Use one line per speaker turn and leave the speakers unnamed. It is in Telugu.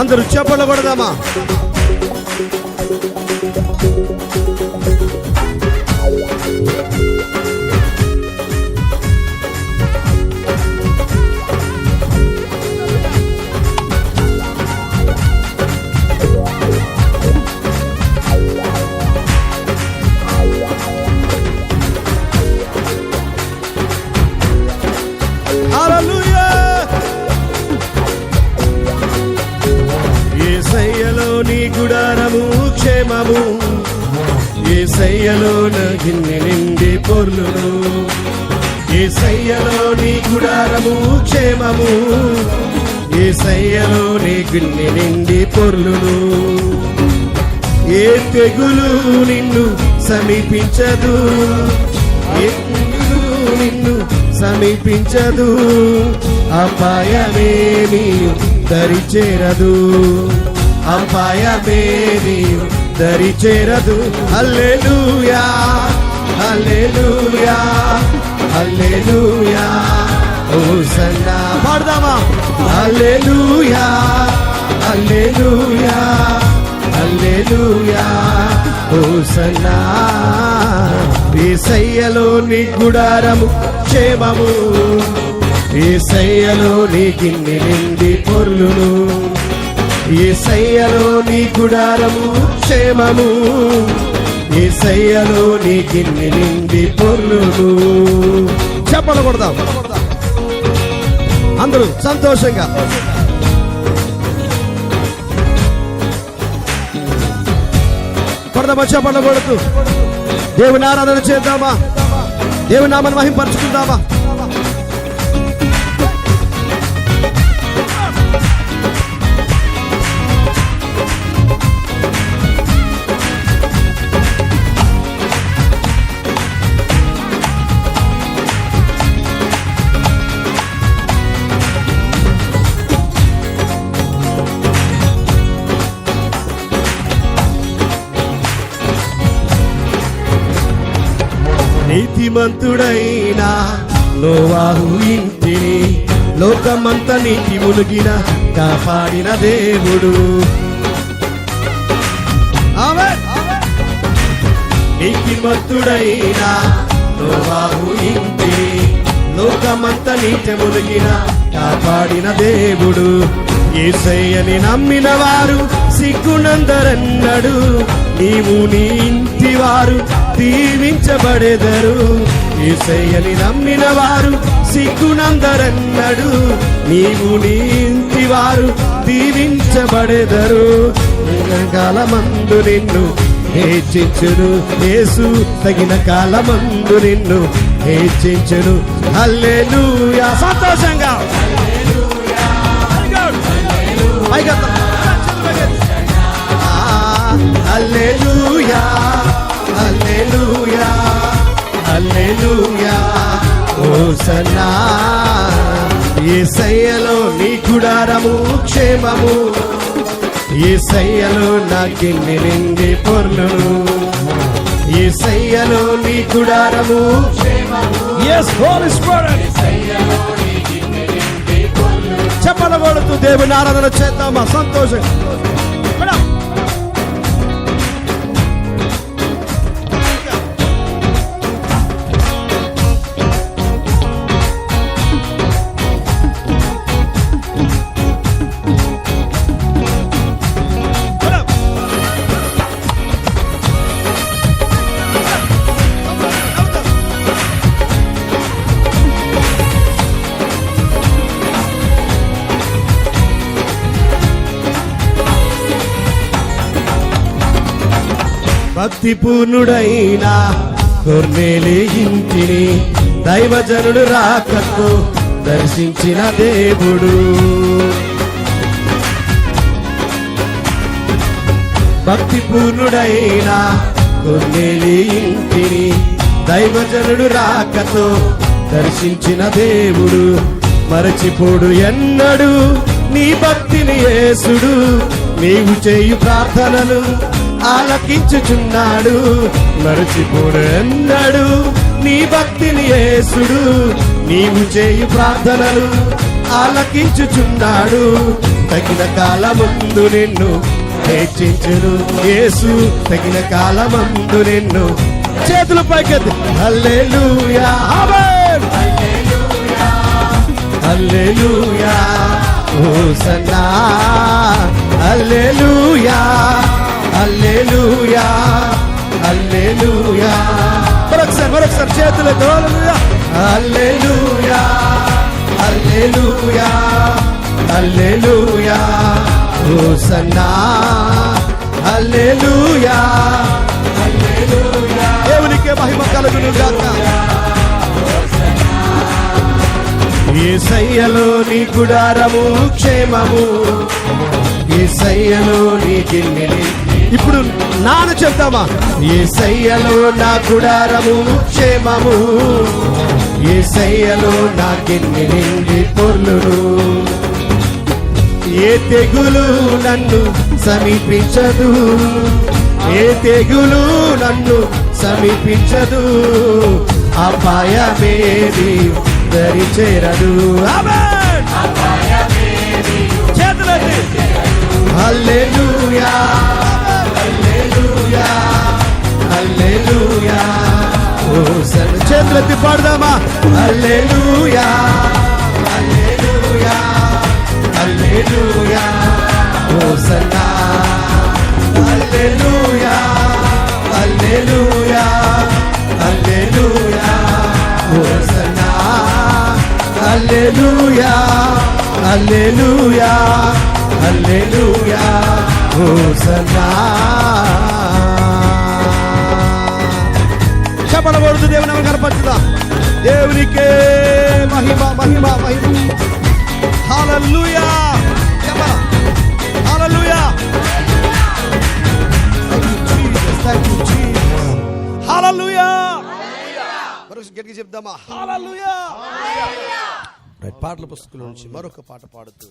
అందరూ చెప్పలు కొడదామా క్షేమము. ఏసయ్యలో నా గిన్నె నిండి పొర్లును. ఏసయ్యలో నీ గుడారము క్షేమము. ఏసయ్యలో నీ గిన్నె నిండి పొర్లును. ఏ తెగులు నిన్ను సమీపించదు. ఏ నిన్ను సమీపించదు. అపాయమేమీ దరి చేరదు అపాయమేమి దరి చేరదు. అల్లెలుయా అల్లెలుయా అల్లెలుయా ఓ సన్నా పాడదామా? అల్లెలుయా అల్లెలుయా అల్లెలుయా ఓ హోసన్నా ఏసయ్యలో నీ గుడారము క్షేమము. ఏసయ్యలో నీ గిన్నె నిండి పొర్లును. ఏసయ్యలో నీ గుడారము క్షేమము. ఏసయ్యలో నీ గిన్నె నిండి పొర్లును చెప్పలు కొడదాం. అందరూ సంతోషంగా. కొడదామా చెప్పలు కొడుతూ. దేవుని ఆరాధన చేద్దామా? దేవుని నామని మహింపరచుకుందామా? నీతిమంతుడైన నోవాహు ఇంటిని లోకమంత నీతి మునిగిన కాపాడిన దేవుడు. ఆమేన్. నీతిమంతుడైన నోవాహు ఇంటిని లోకమంత నీతి మునిగిన కాపాడిన దేవుడు. ఏసయ్యని నమ్మిన వారు సిగ్గునందరన్నడు నీవు నీ ఇంటి వారు. దీవించబడెదరు. ఏసయ్యని నమ్మిన వారు సిగ్గునందరన్నడు. నీవు నీంటి వారు దీవించబడెదరు. కాలమందు నిన్ను హేచించును యేసు తగిన కాలమందు నిన్ను హేచించును హల్లెలూయా! సంతోషంగా! పైగా ఆ, హల్లెలూయా! హల్లెలూయా యేసయ్యలో నీ గుడారము క్షేమము. యేసయ్యలో నా గిన్నె నిండి పొర్లును. యేసయ్యలో నీ గుడారము ఎస్ హోలీ స్పిరిట్ దేవుని ఆరాధన చేద్దామా? సంతోషం. భక్తి పూర్ణుడైన కొర్నేలి ఇంటిని దైవజనుడు రాకకు దర్శించిన దేవుడు. భక్తి పూర్ణుడైన కొర్నేలి దైవజనుడు రాకతో దర్శించిన దేవుడు. మరచిపోడు ఎన్నడు నీ భక్తిని యేసుడు. నీవు చేయు ప్రార్థనలు ఆలకించుచున్నాడు. మరచిపోడు నీ భక్తిని యేసుడు నీవు చేయు ప్రార్థనలు ఆలకించుచున్నాడు. తగిన కాలముందు నిన్ను హెచ్చించును యేసు. తగిన కాలమందు నిన్ను చేతుల పైకెత్తి. హల్లెలూయా. హల్లెలూయా. ఓ సన్నా. హల్లెలూయా. హల్లెలూయా హల్లెలూయా. మరొకసారి మరొకసారి చేతులతో హల్లెలూయా హల్లెలూయా హల్లెలూయా. హోసన్నా హల్లెలూయా హల్లెలూయా. దేవునికే మహిమ కలుగును గాక. ఏసయ్యలో నీ గుడారము క్షేమము. ఏసయ్యలో నీ గిన్నెలి ఇప్పుడు నాను చెప్తామా? ఏసయ్యలో నా గుడారము క్షేమము. ఏసయ్యలో నా గిన్నె నిండి పొర్లును. ఏ తెగులు నన్ను సమీపించదు? ఏ తెగులు నన్ను సమీపించదు? అపాయమేది దరి చేరదు. ఆమేన్! చేతులెత్తి. హల్లెలూయా! చేతులెత్తి పాడదామా? అల్లెలుయా అల్లెలుయా అల్లెలుయా హోసన్నా అల్లెలుయా అల్లెలుయా హల్లెలూయా హోసన్నా హల్లెలూయా హల్లెలూయా హల్లెలూయా హోసన్నా చెప్పలకూడదు దేవుని నామం కనపరచుదా. దేవునికే మహిమ మహిమ మహిమ. హల్లెలూయా. చెప్పరా హల్లెలూయా. థాంక్ యూ జీసస్ హల్లెలూయా. మరొక గట్టిగా చెప్దామా? పాటల పుస్తకం నుంచి మరొక పాట పాడుతూ